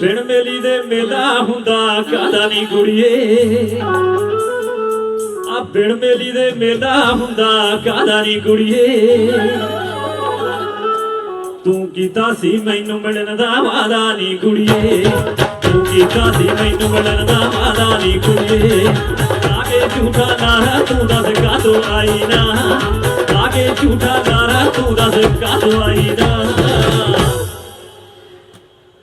ਬਿਨ ਮੇਲੀ ਦੇ ਮੇਲਾ ਹੁੰਦਾ ਕਾਦਾ ਨਹੀਂ ਕੁੜੀਏ? ਆ ਬਿਨ ਮੇਲੀ ਦੇ ਮੇਲਾ ਹੁੰਦਾ ਕਾਦਾ ਨਹੀਂ ਕੁੜੀਏ? ਤੂੰ ਕੀਤਾ ਸੀ ਮੈਨੂੰ ਮਿਲਣ ਦਾ ਵਾਦਾ ਨਹੀਂ ਕੁੜੀਏ। ਤੂੰ ਕੀਤਾ ਸੀ ਮੈਨੂੰ ਮਿਲਣ ਦਾ ਵਾਦਾ ਨਹੀਂ ਕੁੜੀਏ। ਕਾਗੇ ਝੂਠਾ ਨਾਰਾ ਤੂੰ ਦੱਸ ਕਾਦੋਂ ਆਈ ਨਾ? ਕਾਗੇ ਝੂਠਾ ਨਾਰਾ ਤੂੰ ਦੱਸ ਕਾਦੋਂ ਆਈ ਨਾ?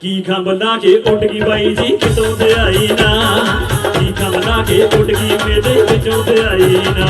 ਕੀ ਖੰਭ ਲਾ ਕੇ ਉੱਡ ਗਈ ਬਾਈ ਜੀ, ਕਿਤੋਂ ਤੇ ਆਈ ਨਾ? ਕੀ ਖੰਭ ਲਾ ਕੇ ਉੱਡ ਗਈ ਮੇਰੇ ਵਿੱਚੋਂ ਤੇ ਆਈ ਨਾ?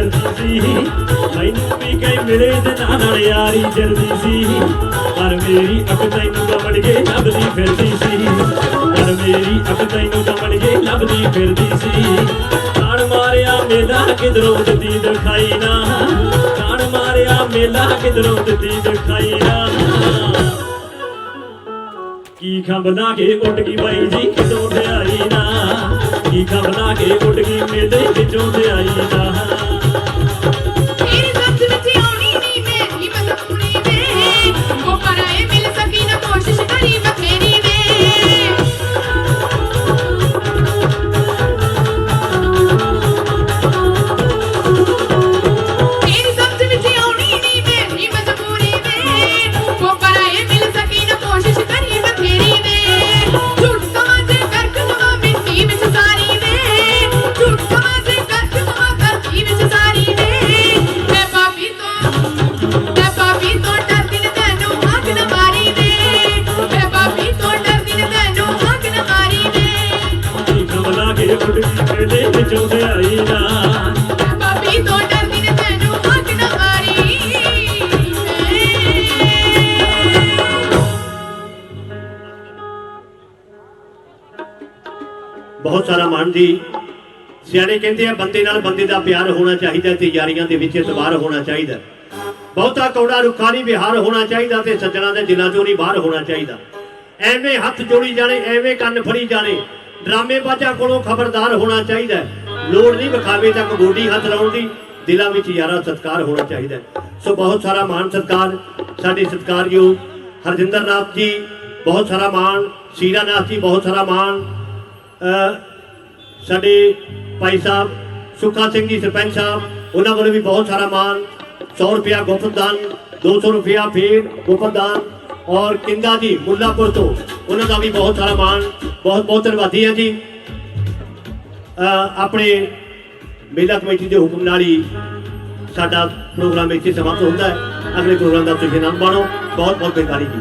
ਯਾਰੀ ਸੀ ਮੈਨੂੰ ਵੀ ਕਈ ਮਿਲੇ ਜਨਾਂ ਨਾਲ ਯਾਰੀ ਜਲਦੀ ਸੀ ਪਰ ਮੇਰੀ ਅੱਖ ਤੈਨੂੰ ਕਮੜ ਕੇ ਲੱਭਦੀ ਫਿਰਦੀ ਸੀ ਪਰ ਮੇਰੀ ਅੱਖ ਤੈਨੂੰ ਕਮੜ ਕੇ ਲੱਭਦੀ ਫਿਰਦੀ ਸੀ ਕਾਣ ਮਾਰਿਆ ਮੇਲਾ ਕਿਧਰੋਂ ਦਿੱਤੀ ਦਿਖਾਈ ਨਾ ਕਾਣ ਮਾਰਿਆ ਮੇਲਾ ਕਿਧਰੋਂ ਦਿੱਤੀ ਦਿਖਾਈ ਨਾ ਕੀ ਖੰਭ ਕੇ ਉੱਡ ਗਈ ਬਾਈ ਜੀ, ਕਿਤੋਂ ਤੇ ਆਈ ਨਾ। ਕੀ ਖੰਭ ਕੇ ਉੱਡ ਗਈ ਮੇਰੇ ਵਿੱਚੋਂ ਤੇ ਆਈ ਨਾ। ਬਹੁਤ ਸਾਰਾ ਮਨ ਦੀ ਸਿਆਣੇ ਕਹਿੰਦੇ ਆ, ਬੰਦੇ ਨਾਲ ਬੰਦੇ ਦਾ ਪਿਆਰ ਹੋਣਾ ਚਾਹੀਦਾ ਤੇ ਯਾਰੀਆਂ ਦੇ ਵਿੱਚ ਇਤਬਾਰ ਹੋਣਾ ਚਾਹੀਦਾ। ਬਹੁਤਾ ਕੌੜਾ ਰੁੱਖਾ ਨਹੀਂ ਵਿਹਾਰ ਹੋਣਾ ਚਾਹੀਦਾ ਤੇ ਸੱਜਣਾ ਦੇ ਦਿਲਾਂ ਚੋਂ ਨਹੀਂ ਬਾਹਰ ਹੋਣਾ ਚਾਹੀਦਾ। ਐਵੇਂ ਹੱਥ ਜੋੜੀ ਜਾਣੇ, ਐਵੇਂ ਕੰਨ ਫੜੀ ਜਾਣੇ ਡਰਾਮੇਬਾਜ਼ਾਂ ਕੋਲੋਂ ਖਬਰਦਾਰ ਹੋਣਾ ਚਾਹੀਦਾ। ਲੋੜ ਨਹੀਂ ਵਿਖਾਵੇ ਤੱਕ ਗੋਡੀ ਹੱਥ ਲਾਉਣ ਦੀ, ਦਿਲਾਂ ਵਿੱਚ ਯਾਰਾ ਸਤਕਾਰ ਹੋਣਾ ਚਾਹੀਦਾ। ਸੋ ਬਹੁਤ ਸਾਰਾ ਮਾਣ ਸਤਕਾਰ, ਸਾਡੇ ਸਤਕਾਰਯੋਗ ਹਰਜਿੰਦਰ ਨਾਥ ਜੀ, ਬਹੁਤ ਸਾਰਾ ਮਾਣ, ਸੀਰਾ ਨਾਥ ਜੀ, ਬਹੁਤ ਸਾਰਾ ਮਾਣ। ਸਾਡੇ ਭਾਈ ਸਾਹਿਬ ਸੁਖਾ ਸਿੰਘ ਜੀ, ਸਰਪੰਚ ਸਾਹਿਬ, ਉਹਨਾਂ ਵੱਲੋਂ ਵੀ ਬਹੁਤ ਸਾਰਾ ਮਾਨ 100 ਰੁਪਿਆ ਗੋਪਨਦਾਨ 200 ਰੁਪਿਆ ਫੇਰ ਗੁਫਤਦਾਨ ਔਰ ਕਿੰਦਾ ਜੀ, ਮੁੱਲਾਪੁਰ ਤੋਂ, ਉਹਨਾਂ ਦਾ ਵੀ ਬਹੁਤ ਸਾਰਾ ਮਾਨ ਬਹੁਤ ਬਹੁਤ ਧੰਨਵਾਦੀ ਹਾਂ ਜੀ। ਆਪਣੇ ਮੇਲਾ ਕਮੇਟੀ ਦੇ ਹੁਕਮ ਨਾਲ ਹੀ ਸਾਡਾ ਪ੍ਰੋਗਰਾਮ ਇੱਥੇ ਸਮਾਪਤ ਹੁੰਦਾ ਹੈ। ਅਗਲੇ ਪ੍ਰੋਗਰਾਮ ਦਾ ਤੁਸੀਂ ਆਨੰਦ ਮਾਣੋ। ਬਹੁਤ ਬਹੁਤ ਬੇਕਾਰੀ ਜੀ।